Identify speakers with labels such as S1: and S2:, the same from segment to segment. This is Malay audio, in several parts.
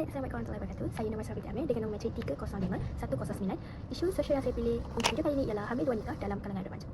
S1: Hai, Assalamualaikum warahmatullahi wabarakatuh. Saya Nama Syarif Amir dengan nombor matrik 305 109. Isu sosial yang saya pilih untuk video kali ini ialah hamil wanita dalam kalangan remaja.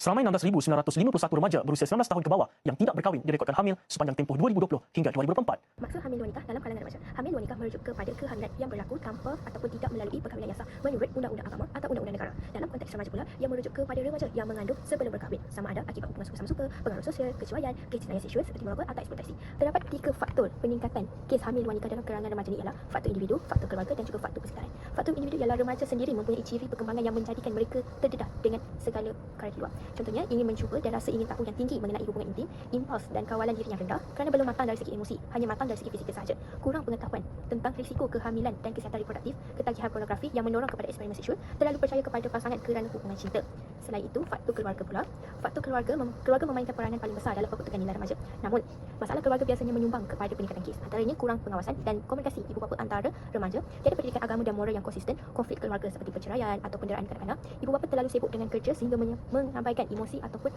S2: Seramai 16,951 remaja berusia 19 tahun ke bawah yang tidak berkahwin direkodkan hamil sepanjang tempoh 2020 hingga 2024.
S1: Maksud hamil wanita dalam kalangan remaja. Hamil wanita merujuk kepada kehamilan yang berlaku tanpa ataupun tidak melalui perkahwinan yang sah menurut undang-undang agama atau undang-undang negara. Dalam konteks remaja pula, yang merujuk kepada remaja yang mengandung sebelum berkahwin sama ada akibat hubungan suka sama suka, pengaruh sosial, kecuaian, kecinayaan seksual seperti merokok atau eksploitasi. Terdapat tiga faktor peningkatan kes hamil wanita dalam kalangan remaja ini ialah faktor individu, faktor keluarga dan juga faktor persekitaran. Faktor individu ialah remaja sendiri mempunyai ciri perkembangan yang menjadikan mereka terdedah dengan segala luar. Contohnya, ingin mencuba dan rasa ingin tahu yang tinggi mengenai hubungan intim, impuls dan kawalan diri yang rendah kerana belum matang dari segi emosi, hanya matang dari segi fizikal sahaja. Kurang pengetahuan tentang risiko kehamilan dan kesihatan reproduktif, ketagihan pornografi yang mendorong kepada eksperimen seksual, terlalu percaya kepada pasangan kerana hubungan cinta. Selain itu, faktor keluarga pula. Faktor keluarga, mem- keluarga memainkan peranan paling besar dalam pembentukan nilai remaja. Namun, masalah keluarga biasanya menyumbang kepada peningkatan kes. Antaranya kurang pengawasan dan komunikasi ibu bapa antara remaja, tiada pendidikan agama dan moral yang konsisten, konflik keluarga seperti perceraian atau penderaan kanak-kanak. Ibu bapa terlalu sibuk dengan kerja sehingga mengabaikan emosi ataupun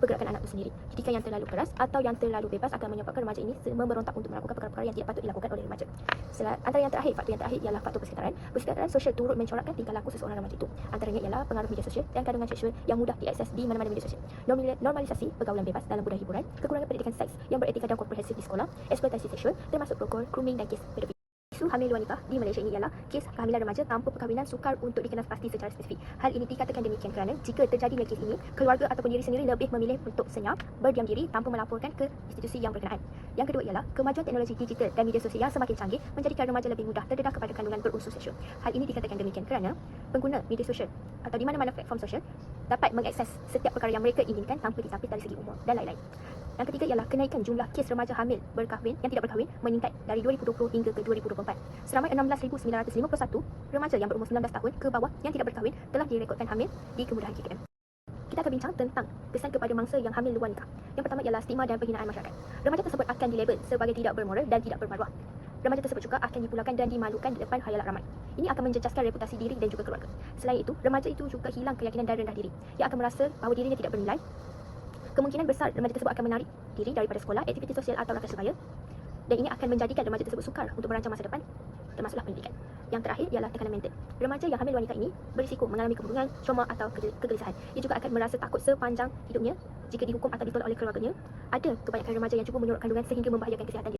S1: pergerakan anak itu sendiri. Didikan yang terlalu keras atau yang terlalu bebas akan menyebabkan remaja ini memberontak untuk melakukan perkara-perkara yang tidak patut dilakukan oleh remaja. Sel- antara yang terakhir, faktor yang terakhir ialah faktor persekitaran. Persekitaran sosial turut mencorakkan tingkah laku seseorang remaja itu. Antaranya ialah pengaruh media sosial dan kandungan seksual yang mudah diakses di mana-mana media sosial. Normali- Normalisasi pergaulan bebas dalam budaya hiburan, kekurangan pendidikan seks yang beretika dan komprehensif di sekolah, eksploitasi seksual termasuk prokol, grooming dan kes pedofili. Isu hamil wanita di Malaysia ini ialah kes kehamilan remaja tanpa perkahwinan sukar untuk dikenal pasti secara spesifik. Hal ini dikatakan demikian kerana jika terjadinya kes ini, keluarga ataupun diri sendiri lebih memilih untuk senyap, berdiam diri tanpa melaporkan ke institusi yang berkenaan. Yang kedua ialah kemajuan teknologi digital dan media sosial yang semakin canggih menjadikan remaja lebih mudah terdedah kepada kandungan berunsur seksual. Hal ini dikatakan demikian kerana pengguna media sosial atau di mana-mana platform sosial dapat mengakses setiap perkara yang mereka inginkan tanpa ditapis dari segi umur dan lain-lain. Yang ketiga ialah kenaikan jumlah kes remaja hamil berkahwin yang tidak berkahwin meningkat dari 2020 hingga ke 2024. Seramai 16,951 remaja yang berumur 19 tahun ke bawah yang tidak berkahwin telah direkodkan hamil di kemudahan KKM. Kita akan bincang tentang kesan kepada mangsa yang hamil luar nikah. Yang pertama ialah stigma dan penghinaan masyarakat. Remaja tersebut akan dilabel sebagai tidak bermoral dan tidak bermaruah. Remaja tersebut juga akan dipulangkan dan dimalukan di depan hayalat ramai. Ini akan menjejaskan reputasi diri dan juga keluarga. Selain itu, remaja itu juga hilang keyakinan dan rendah diri. Ia akan merasa bahawa dirinya tidak bernilai. Kemungkinan besar remaja tersebut akan menarik diri daripada sekolah, aktiviti sosial atau rakan sebaya. Dan ini akan menjadikan remaja tersebut sukar untuk merancang masa depan, termasuklah pendidikan. Yang terakhir ialah tekanan mental. Remaja yang hamil wanita ini berisiko mengalami kemurungan, trauma atau kege- kegelisahan. Ia juga akan merasa takut sepanjang hidupnya jika dihukum atau ditolak oleh keluarganya. Ada kebanyakan remaja yang cuba menyuruh kandungan sehingga membahayakan kesihatan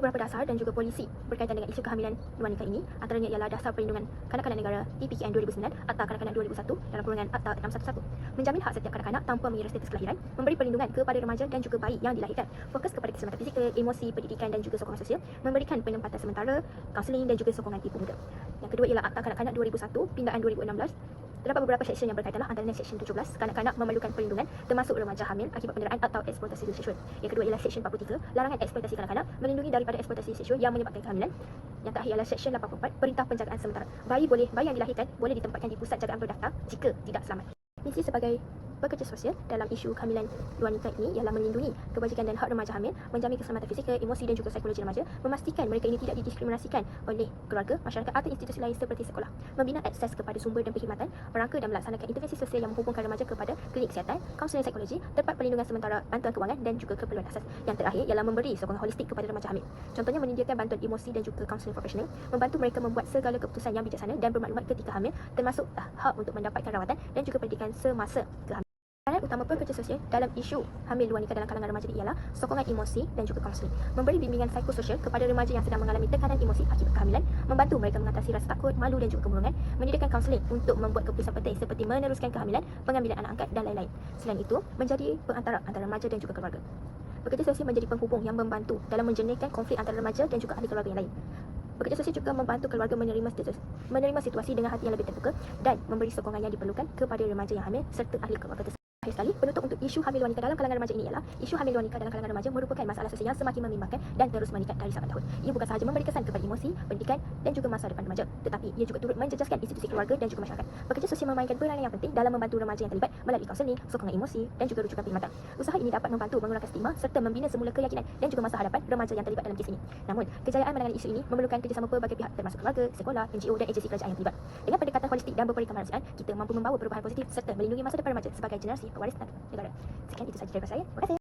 S1: beberapa dasar dan juga polisi berkaitan dengan isu kehamilan wanita ini. Antaranya ialah Dasar Perlindungan Kanak-kanak Negara TPKN 2009 Akta Kanak-kanak 2001 dalam kurungan Akta 611 menjamin hak setiap kanak-kanak tanpa mengira status kelahiran, memberi perlindungan kepada remaja dan juga bayi yang dilahirkan, fokus kepada keselamatan fizikal, emosi, pendidikan dan juga sokongan sosial, memberikan penempatan sementara, kaunseling dan juga sokongan ibu muda. Yang kedua ialah Akta Kanak-kanak 2001 pindaan 2016 Terdapat beberapa seksyen yang berkaitan lah antaranya seksyen 17 kanak-kanak memerlukan perlindungan termasuk remaja hamil akibat penderaan atau eksploitasi seksual. Yang kedua ialah seksyen 43 larangan eksploitasi kanak-kanak melindungi daripada eksploitasi seksual yang menyebabkan kehamilan. Yang terakhir ialah seksyen 84 perintah penjagaan sementara. Bayi boleh bayi yang dilahirkan boleh ditempatkan di pusat jagaan berdaftar jika tidak selamat. Misi sebagai pekerja sosial dalam isu kehamilan wanita ini ialah melindungi kebajikan dan hak remaja hamil, menjamin keselamatan fizikal, emosi dan juga psikologi remaja, memastikan mereka ini tidak didiskriminasikan oleh keluarga, masyarakat atau institusi lain seperti sekolah, membina akses kepada sumber dan perkhidmatan, merangka dan melaksanakan intervensi sosial yang menghubungkan remaja kepada klinik kesihatan, kaunseling psikologi, tempat perlindungan sementara, bantuan kewangan dan juga keperluan asas. Yang terakhir ialah memberi sokongan holistik kepada remaja hamil. Contohnya menyediakan bantuan emosi dan juga kaunseling profesional, membantu mereka membuat segala keputusan yang bijaksana dan bermaklumat ketika hamil, termasuk hak untuk mendapatkan rawatan dan juga pendidikan semasa kehamilan. Utama pekerja sosial dalam isu hamil wanita dalam kalangan remaja ini ialah sokongan emosi dan juga kaunseling. Memberi bimbingan psikososial kepada remaja yang sedang mengalami tekanan emosi akibat kehamilan, membantu mereka mengatasi rasa takut, malu dan juga kemurungan, menyediakan kaunseling untuk membuat keputusan penting seperti meneruskan kehamilan, pengambilan anak angkat dan lain-lain. Selain itu, menjadi perantara antara remaja dan juga keluarga. Bekerja sosial menjadi penghubung yang membantu dalam menjernihkan konflik antara remaja dan juga ahli keluarga yang lain. Bekerja sosial juga membantu keluarga menerima status, menerima situasi dengan hati yang lebih terbuka dan memberi sokongan yang diperlukan kepada remaja yang hamil serta ahli keluarga tersebut. Akhir sekali, penutup untuk isu hamil wanita dalam kalangan remaja ini ialah isu hamil wanita dalam kalangan remaja merupakan masalah sosial semakin membimbangkan dan terus meningkat dari zaman tahun. Ia bukan sahaja memberi kesan kepada emosi, pendidikan dan juga masa depan remaja, tetapi ia juga turut menjejaskan institusi keluarga dan juga masyarakat. Bekerja sosial memainkan peranan yang penting dalam membantu remaja yang terlibat melalui kaunseling, sokongan emosi dan juga rujukan perkhidmatan. Usaha ini dapat membantu mengurangkan stigma serta membina semula keyakinan dan juga masa hadapan remaja yang terlibat dalam kes ini. Namun, kejayaan menangani isu ini memerlukan kerjasama pelbagai pihak termasuk keluarga, sekolah, NGO dan agensi kerajaan yang terlibat. Dengan pendekatan holistik dan berperi kemanusiaan, kita mampu membawa perubahan positif serta melindungi masa depan remaja sebagai generasi what is that? Qué.